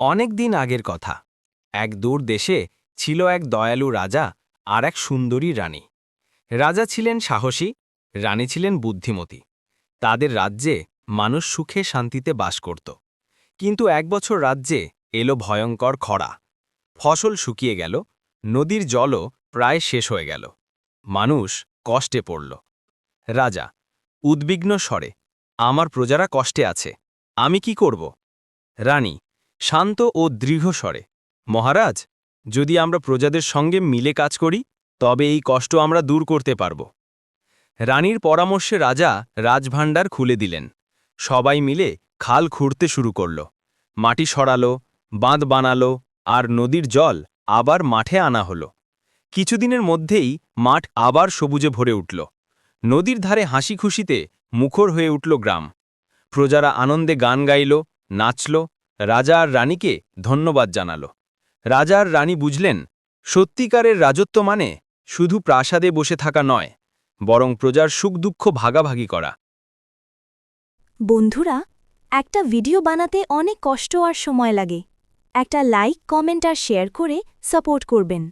অনেক দিন আগের কথা। এক দূর দেশে ছিল এক দয়ালু রাজা আর এক সুন্দরী রানী। রাজা ছিলেন সাহসী, রানী ছিলেন বুদ্ধিমতী। তাদের রাজ্যে মানুষ সুখে শান্তিতে বাস করত। কিন্তু এক বছর রাজ্যে এলো ভয়ঙ্কর খরা। ফসল শুকিয়ে গেল, নদীর জলও প্রায় শেষ হয়ে গেল। মানুষ কষ্টে পড়ল। রাজা, উদ্বিগ্ন স্বরে, আমার প্রজারা কষ্টে আছে, আমি কি করব? রানী শান্ত ও দৃঢ় স্বরে মহারাজ, যদি আমরা প্রজাদের সঙ্গে মিলে কাজ করি, তবে এই কষ্ট আমরা দূর করতে পারব রানীর পরামর্শে রাজা রাজভাণ্ডার খুলে দিলেন। সবাই মিলে খাল খুঁড়তে শুরু করল। মাটি সরালো, বাঁধ বানালো, আর নদীর জল আবার মাঠে আনা হলো। কিছুদিনের মধ্যেই মাঠ আবার সবুজে ভরে উঠল। নদীর ধারে হাসি খুশিতে মুখর হয়ে উঠল গ্রাম। প্রজারা আনন্দে গান গাইল, নাচল রাজা আর রানীকে ধন্যবাদ জানাল। রাজার রানী বুঝলেন, সত্যিকারের রাজত্ব মানে শুধু প্রাসাদে বসে থাকা নয়, বরং প্রজার সুখ দুঃখ ভাগাভাগি করা। বন্ধুরা, একটা ভিডিও বানাতে অনেক কষ্ট আর সময় লাগে। একটা লাইক, কমেন্ট আর শেয়ার করে সাপোর্ট করবেন।